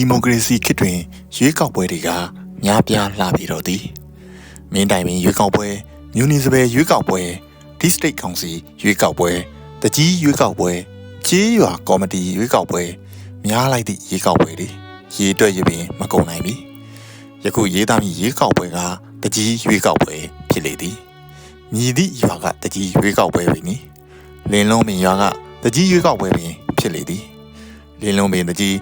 ဒီမိုကရေစီခေတ်တွင်ရွေးကောက်ပွဲတွေကများပြားလာပြီတော့သည်မင်းတိုင်ပင်ရွေးကောက်ပွဲမြူနီစပယ်ရွေးကောက်ပွဲ district council ရွေးကောက်ပွဲတကြီးရွေးကောက်ပွဲကြေးရွာကော်မတီရွေးကောက်ပွဲများလိုက်သည့်ရွေးကောက်ပွဲတွေရေတွက်ရပင်မကုန်နိုင်ပြီယခုရေးသားမည့်ရွေးကောက်ပွဲကတကြီးရွေးကောက်ပွဲဖြစ်လေသည်မြည်သည့်ရွာကတကြီးရွေးကောက်ပွဲပင်နီလင်းလုံးပင်ရွာကတကြီးရွေးကောက်ပွဲပင်ဖြစ်လေသည်လင်းလုံးပင်တကြီး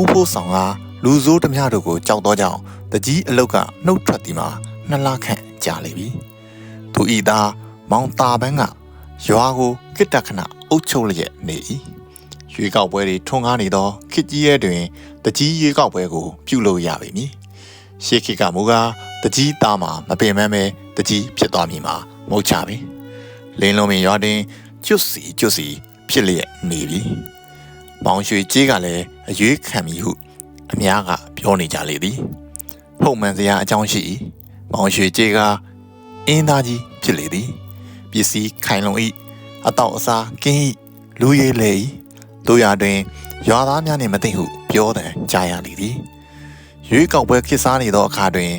ဥဖို့ဆောင်ကလူဆိုးဓမြတို့ကိုကြောက်တော့ကြောင်းတကြီးအလုတ်ကနှုတ်ထွက်သည်မှာနှစ်လခန့်ကြာလေပြီသူဤသားမောင်တာပန်းကရွာကိုကိတ္တခဏအုပ်ချုပ်လျက်နေ၏ရွေးကောက်ပွဲတွေထွန်းကားနေသောခစ်ကြီးရဲတွင်တကြီးရွေးကောက်ပွဲကို ပြုလုပ်ရပေမည်ရှေးခေတ်ကမူကားတကြီးသားမှာမပင်မမဲတကြီးဖြစ်သွားမည်မှာမဟုတ်ချပြီလင်းလုံးပင်ရွာတွင်ကျွတ်စီကျွတ်စီဖြစ်လျက်နေပြီ မောင်ရွှေကြီးကလည်းအရွေးခံမည်ဟုအများကပြောနေကြလေသည်ဟုတ်မှန်စရာအကြောင်းရှိ၏မောင်ရွှေကြီးကအင်းသားကြီးဖြစ်လေသည်ပစ္စည်းခိုင်လုံ၏အတော့အစားကင်း၏လူရည်လေ၏တို့ရတွင်ရွာသားများနှင့်မသိဟုပြောတယ်ကြားရလေသည်ရွေးကောက်ပွဲခေတ်စားနေသောအခါတွင်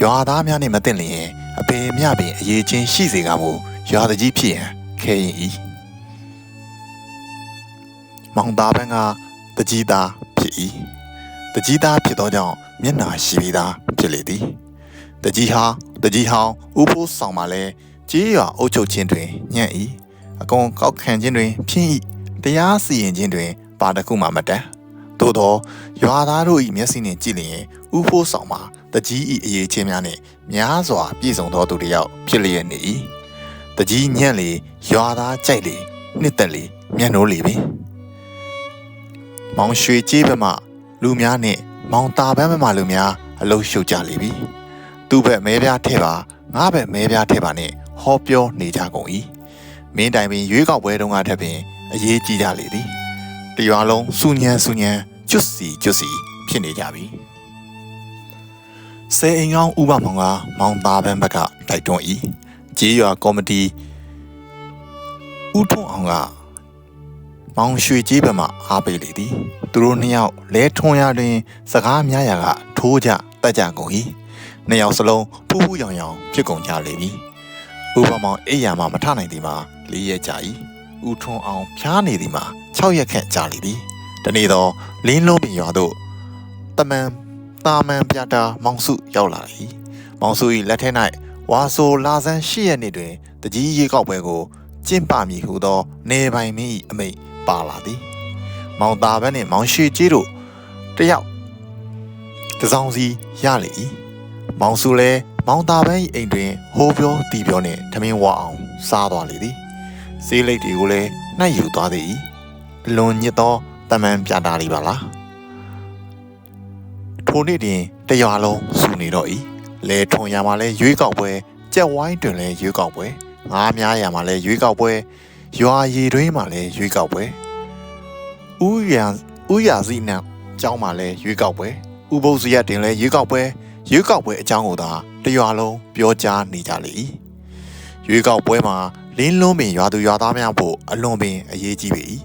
ရွာသားများနှင့်မသိလျင်အပေမြပင်အရေးချင်းရှိစေကမူရွာတကြီးဖြစ်ရန်ခဲရင်၏ မောင်သားပန်းကတကြီးသားဖြစ်၏တကြီးသားဖြစ်သောကြောင့်မျက်နှာရှိပြီးသားဖြစ်လေသည်တကြီးဟောင်းတကြီးဟောင်းဥဖိုးဆောင်မှလည်းကြေးရွာအုပ်ချုပ်ခြင်းတွင်ညံ့၏အကုန်ကောက်ခံခြင်းတွင်ဖြင်း၏တရားစီရင်ခြင်းတွင်ပါတခုမှမတန်သို့သောရွာသားတို့၏မျက်စိနှင့်ကြည့်လျင်ဥဖိုးဆောင်မှာတကြီး၏အရေးချင်းများနှင့်များစွာပြည့်စုံသောသူတစ်ယောက်ဖြစ်လျက်နေ၏တကြီးညံ့လေရွာသားကြိုက်လေနှစ်သက်လေမျက်နှိုးလေပင် မောင်ရွှေကြေးဘက်မှလူများနှင့်မောင်တာပန်းဘက်မှလူများအလုံးရှုပ်ကြလေပြီသူ့ဘက်မဲပြားထဲပါငါဘက်မဲပြားထဲပါနှင့်ဟောပြောနေကြကုန်၏မင်းတိုင်ပင်ရွေးကောက်ပွဲတုန်းကထက်ပင်အရေးကြီးကြလေသည်တရွာလုံးစူညံစူညံကျွတ်စီကျွတ်စီဖြစ်နေကြပြီစေအိမ်ကောင်းဥပမောင်ကမောင်သားပန်းဘက်ကတိုက်တွန်း၏ကြေးရွာကော်မတီဥထုံအောင်က မောင်ရွှေကြီးဘက်မှအားပေးလေသည်သူတို့နှစ်ယောက်လဲထွန်ရတွင် စကားများရာကထိုးကြတက်ကြကုန်၏နှစ်ယောက်စလုံးဖူးဖူးရောင်ရောင်ဖြစ်ကုန်ကြလေပြီဥပမောင်အိယာမှမထနိုင်သည်မှာလေးရက်ကြာ၏ဥထွန်းအောင်ဖြားနေသည်မှာ6ရက်ခန့်ကြာလေသည်တနေ့တော့လင်းလုံးပင်ရွာသို့တမန်တာမန်ပြတာမောင်စုရောက်လာ၏မောင်စု၏လက်ထဲ၌ဝါဆိုလာဆန်း8ရက်နေ့တွင်တကြီးရေကောက်ပွဲကိုကျင့်ပမည်ဟုသောနေပိုင်မင်း၏အမိန့် ပါလာသည် မောင်သားဘက်နှင့်မောင်ရွှေကြီးတို့တယောက်တစောင်းစီရလေ၏မောင်စုလည်းမောင်သားဘန်း၏အိမ်တွင်ဟိုးပြောတီပြောနှင့်ထမင်းဝအောင်စားသွားလေသည်စေးလိတ်တွေကိုလည်းနှိုက်ယူသွားသည်လွန်ညစ်သောတမန်ပြတာလေးပါလားထိုနေ့တွင်တရွာလုံးစူနေတော့၏လဲထွန်ရမှာလဲရွေးကောက်ပွဲကြက်ဝိုင်းတွင်လဲရွေးကောက်ပွဲငားများရမှာလဲရွေးကောက်ပွဲ ရွာရည်တွင်းမှာလဲရွေးကောက်ပွဲဥရဥရစီနံကျောင်းမှာလဲရွေးကောက်ပွဲဥပုပ်စရက်တင်လဲရွေးကောက်ပွဲရွေးကောက်ပွဲအကြောင်းကိုသာတရွာလုံးပြောကြားနေကြလေ၏ရွေးကောက်ပွဲမှာလင်းလုံးပင်ရွာသူရွာသားများဖို့အလွန်ပင်အရေးကြီးပေ၏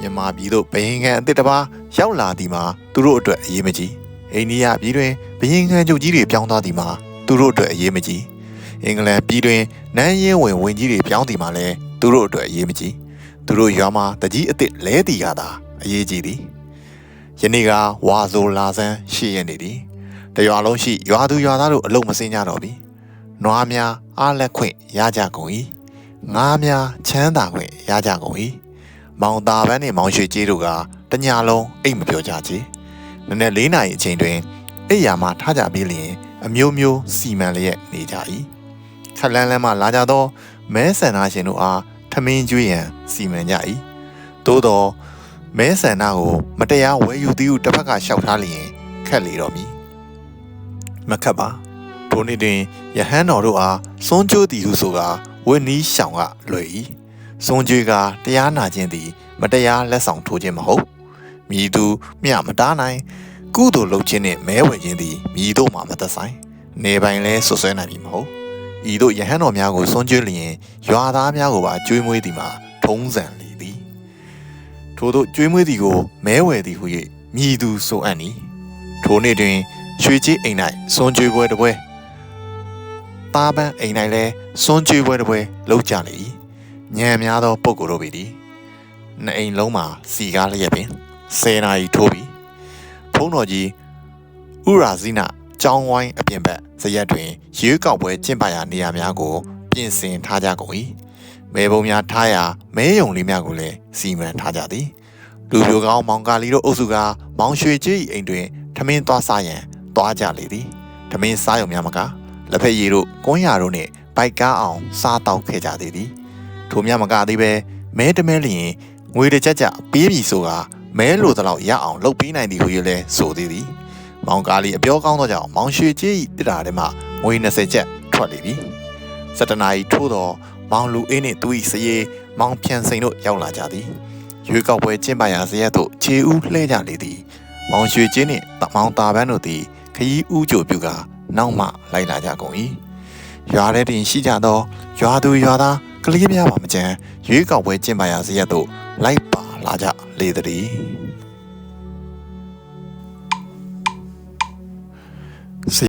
မြန်မာပြည်သို့ဘယင်ခံအစ်စ်တစ်ပါးရောက်လာသည်မှာသူတို့အတွက်အရေးမကြီးအိန္ဒိယပြည်တွင်ဘယင်ခံချုပ်ကြီးတွေပြောင်းသွားသည်မှာသူတို့အတွက်အရေးမကြီး အင်္ဂလန်ပြည်တွင်နန်းရင်းဝင်ဝင်ကြီးတွေပြောင်းသည်မှာလည်းသူတို့အတွက်အရေးမကြီးသူတို့ရွာမှာတကြီးအစ်စ်လဲတီကသာအရေးကြီးသည်ယနေ့ကဝါဆိုလာဆန်းရှိရနေသည်တရွာလုံးရှိရွာသူရွာသားတို့အလုံးမစင်းကြတော့ပြီနွားများအားလက်ခွင့်ရကြကုန်၏ငားများချမ်းသာခွင့်ရကြကုန်၏မောင်သားပန်းနှင့်မောင်ရွှေကြီးတို့ကတညာလုံးအိတ်မပြောကြချေနည်းနည်း၄နာရီအချိန်တွင်အိယာမှထားကြပြီးလျင် အမျိုးမျိုးစီမံလျက်နေကြ၏ ခက်လန်းလန်းမှလာကြသောမဲဆန္ဒရှင်တို့အားထမင်းကျွေးရန်စီမံကြ၏သို့သောမဲဆန္ဒကိုမတရားဝယ်ယူသည်ဟုတစ်ဖက်ကရှောက်ထားလျင်ခက်လေတော့မည်မခတ်ပါထိုနေ့တွင်ယဟန်တော်တို့အားစွန်းကြိုးသည်ဟုဆိုကာဝင်းနီးရှောင်ကလွယ်၏စွန်းကြွေးကတရားနာခြင်းသည် မတရားလက်ဆောင်ထိုးခြင်းမဟုတ်မြည်သူမျှမတားနိုင်ကုသိုလ်လုပ်ခြင်းနှင့်မဲဝယ်ခြင်းသည်မြည်တို့မှမသက်ဆိုင်နေပိုင်လဲဆွဆွဲနိုင်ပြီမဟုတ် ဤတို့ယဟန်တော်များကိုစွန့်ကြွလျင်ရွာသားများကိုပါကြွေးမွေးသည်မှာထုံးစံလေသည်ထို့သောကြွေးမွေးသည်ကိုမဲဝယ်သည်ဟု၍မြည်သူဆိုအပ်နီထိုနေ့တွင်ရွှေကြီးအိမ်၌စွန်ကြွေပွဲတစ်ပွဲတာပန်းအိမ်၌လည်းစွန်ကြွေပွဲတစ်ပွဲလုပ်ကြလေ၏ညံများသောပုံကိုယ်တို့ပေသည်နှစ်အိမ်လုံးမှာစီကားလျက်ပင်ဆယ်နာရီထိုးပြီးဖုံးတော်ကြီးဥရာဇိန ကျောင်းဝိုင်းအပြင်ဘက်ဇရက်တွင်ရွေးကောက်ပွဲကျင့်ပရာနေရာများကို ပြင်ဆင်ထားကြကုန်၏မဲပုံများထားရာမဲယုံလေးများကိုလည်းစီမံထားကြသည်လူပြိုကောင်းမောင်ကာလီတို့အုပ်စုကမောင်ရွှေကြီး၏အိမ်တွင်ထမင်းသွားစားရန်သွားကြလေသည်ထမင်းစားရုံများမကလက်ဖက်ရည်တို့ကွန်းရတို့နှင့်ဘိုက်ကားအောင်စားတောက်ခဲ့ကြသေးသည်ထိုများမကသေးပဲမဲတမဲလျင်ငွေတစ်ချက်ချက်ပေးပြီဆိုကမဲလိုတလောက်ရအောင်လုပ်ပေးနိုင်သည်ဟု၍လဲဆိုသေးသည် မောင်ကာလီအပြောကောင်းသောကြောင့်မောင်ရွှေကြီး၏တစ်တာထဲမှငွေ20ချက်ထွက်လေပြီစတနာရီထိုးတော့မောင်လူအေးနှင့်သူ၏စရေမောင်ဖြန်စိန်တို့ရောက်လာကြသည်ရွေးကောက်ပွဲကျင်းပရာဇရက်သို့ခြေဦးလှဲကြလေသည်။မောင်ရွှေချင်းနှင့်တမောင်တာပန်းတို့သည်ခရီးဦးကြိုပြုကနောက်မှလိုက်လာကြကုန်၏။ရွာထဲတွင်ရှိကြသောရွာသူရွာသားကလေးများပါမကျန်ရွေးကောက်ပွဲကျင်းပရာဇရက်သို့လိုက်ပါလာကြလေသည်။